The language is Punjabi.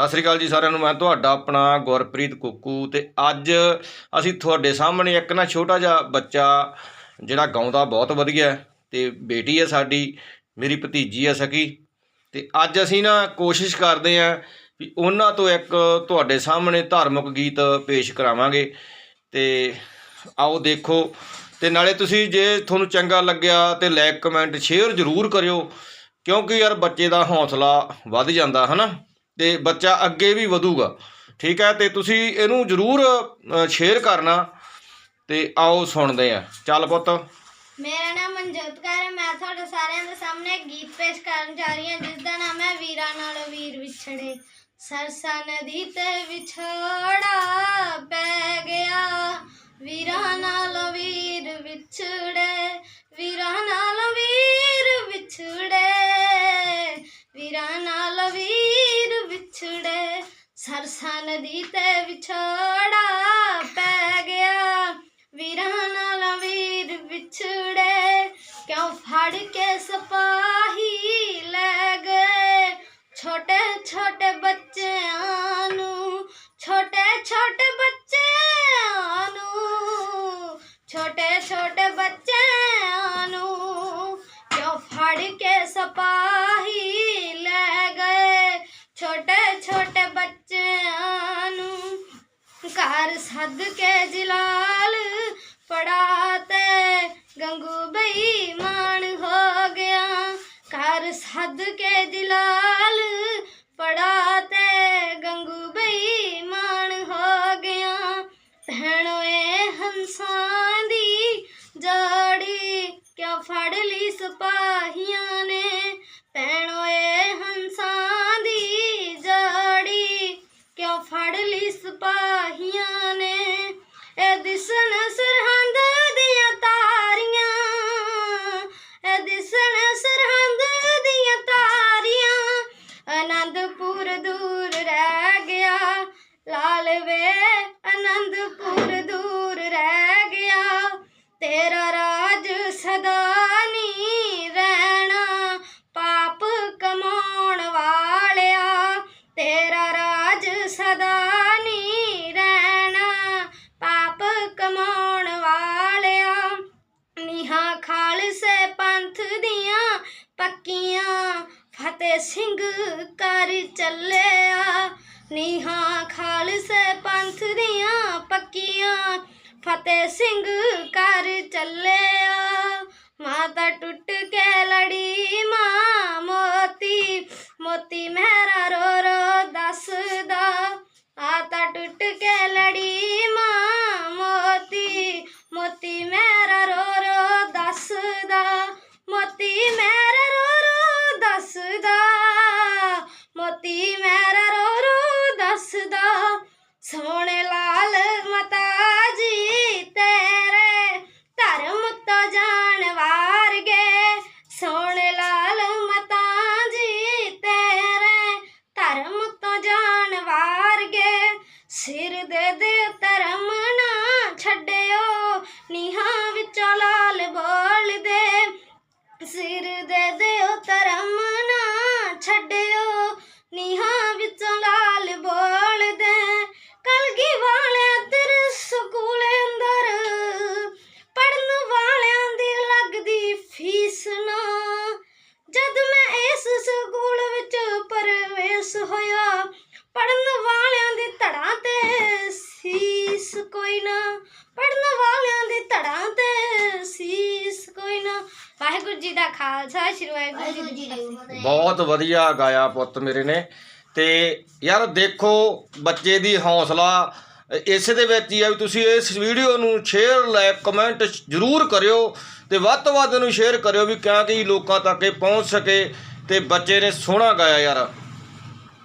ਸਤਿ ਸ੍ਰੀ ਅਕਾਲ ਜੀ ਸਾਰਿਆਂ ਨੂੰ, ਮੈਂ ਤੁਹਾਡਾ ਆਪਣਾ ਗੁਰਪ੍ਰੀਤ ਕੁੱਕੂ ਤੇ ਅੱਜ ਅਸੀਂ ਤੁਹਾਡੇ ਸਾਹਮਣੇ ਇੱਕ ਨਾ ਛੋਟਾ ਜਿਹਾ ਬੱਚਾ ਜਿਹੜਾ ਗਾਉਂਦਾ ਬਹੁਤ ਵਧੀਆ ਹੈ ਤੇ ਬੇਟੀ ਹੈ ਸਾਡੀ, ਮੇਰੀ ਭਤੀਜੀ ਹੈ ਸਕੀ ਤੇ ਅੱਜ ਅਸੀਂ ਨਾ ਕੋਸ਼ਿਸ਼ ਕਰਦੇ ਆਂ ਵੀ ਉਹਨਾਂ ਤੋਂ ਇੱਕ ਤੁਹਾਡੇ ਸਾਹਮਣੇ ਧਾਰਮਿਕ ਗੀਤ ਪੇਸ਼ ਕਰਾਵਾਂਗੇ ਤੇ ਆਓ ਦੇਖੋ ਤੇ ਨਾਲੇ ਤੁਸੀਂ ਜੇ ਤੁਹਾਨੂੰ ਚੰਗਾ ਲੱਗਿਆ ਤੇ ਲਾਈਕ ਕਮੈਂਟ ਸ਼ੇਅਰ ਜ਼ਰੂਰ ਕਰਿਓ ਕਿਉਂਕਿ ਯਾਰ ਬੱਚੇ ਦਾ ਹੌਸਲਾ ਵੱਧ ਜਾਂਦਾ, ਹਨਾ? ਤੇ ਬੱਚਾ ਅੱਗੇ ਵੀ ਵਧੂਗਾ। ਠੀਕ ਹੈ, ਤੇ ਤੁਸੀਂ ਇਹਨੂੰ ਜ਼ਰੂਰ ਸ਼ੇਅਰ ਕਰਨਾ ਤੇ ਆਓ ਸੁਣਦੇ ਆ ਚੱਲ ਪੁੱਤ। ਮੇਰਾ ਨਾਮ ਮਨਜੋਤ ਕੌਰ ਹੈ। ਮੈਂ ਤੁਹਾਡੇ ਸਾਰਿਆਂ ਦੇ ਸਾਹਮਣੇ ਗੀਤ ਪੇਸ਼ ਕਰਨ ਜਾ ਰਹੀ ਹਾਂ, ਜਿਸ ਦਾ ਨਾਮ ਹੈ ਵੀਰਾਂ ਨਾਲ ਵੀਰ ਵਿਛੜੇ। ਸਰਸਾ ਨਦੀ ਤੇ ਵਿਛੋੜਾ ਪੈ ਗਿਆ। ਵੀਰਾਂ ਸਰਸਾ ਨਦੀ ਤੇ ਵਿਛੋੜਾ ਪੈ ਗਿਆ। ਵੀਰਾਂ ਨਾਲ ਵੀਰ ਵਿਛੜੇ, ਕਿਉਂ ਫੜ ਕੇ ਸਪਾਹੀ ਲੈ ਗਏ? ਛੋਟੇ ਛੋਟੇ ਬੱਚਿਆਂ ਨੂੰ, ਛੋਟੇ ਛੋਟੇ ਬੱਚਿਆਂ ਨੂੰ, ਛੋਟੇ ਛੋਟੇ ਬੱਚਿਆਂ ਨੂੰ ਕਿਉਂ ਫੜ ਕੇ ਸਪਾਹੀ ਘਰ ਸੱਦ ਕੇ ਜਲਾਲ ਪੜਾ ਤੇ ਗੰਗੂ ਬੇਈਮਾਨ ਹੋ ਗਿਆ। ਘਰ ਸੱਦ ਕੇ ਜਲਾਲ ਪੜਾ ਤੇ ਗੰਗੂ ਬੇਈਮਾਨ ਹੋ ਗਿਆ। ਭੈਣੋ ਭੈਣੋਏ ਹੰਸਾਂ ਦੀ ਜੜੀ ਕਿਉਂ ਫੜ ਲਈ ਸਿਪਾਹੀਆਂ ਨੇ? ਭੈਣੋ ਫਤਿਹ ਸਿੰਘ ਕਰ ਚੱਲਿਆ। ਨੀਹਾਂ ਖਾਲਸੇ ਪੰਥ ਦੀਆਂ ਪੱਕੀਆਂ। ਫਤਿਹ ਸਿੰਘ ਕਰ ਚੱਲਿਆ। ਮਾਤਾ ਟੁੱਟ ਕੇ ਲੜੀ ਮਾਂ ਸੋਹਣੇ ਲਾਲ ਮਤਾ ਜੀ ਤੇਰੇ ਧਰਮ ਤੋਂ ਜਾਣ ਵਾਰ ਗਏ ਸੋਹਣੇ ਲਾਲ ਮਤਾ ਜੀ ਤੇਰੇ ਧਰਮ ਤੋਂ ਜਾਣ ਵਾਰ ਸਿਰ ਦੇ ਦੇ ਕੋਈ ਨਾ ਪੜਨ ਵਾਲਿਆਂ ਦੀ ਧੜਾਂ ਤੇ ਸੀਸ ਕੋਈ ਨਾ। ਵਾਹਿਗੁਰੂ ਜੀ ਦਾ ਖਾਲਸਾ ਸ੍ਰੀ ਵਾਹਿਗੁਰੂ ਜੀ ਦੀ ਫਤਿਹ। ਬਹੁਤ ਵਧੀਆ ਗਾਇਆ ਪੁੱਤ ਮੇਰੇ ਨੇ। ਤੇ ਯਾਰ ਦੇਖੋ ਬੱਚੇ ਦੀ ਹੌਸਲਾ ਇਸੇ ਦੇ ਵਿੱਚ ਹੀ ਆ ਵੀ ਤੁਸੀਂ ਇਸ ਵੀਡੀਓ ਨੂੰ ਸ਼ੇਅਰ ਲਾਈਕ ਕਮੈਂਟ ਜ਼ਰੂਰ ਕਰਿਓ ਤੇ ਵੱਧ ਤੋਂ ਵੱਧ ਇਹਨੂੰ ਸ਼ੇਅਰ ਕਰਿਓ ਵੀ ਕਿਉਂਕਿ ਲੋਕਾਂ ਤੱਕ ਇਹ ਪਹੁੰਚ ਸਕੇ ਤੇ ਬੱਚੇ ਨੇ ਸੋਹਣਾ ਗਾਇਆ ਯਾਰ।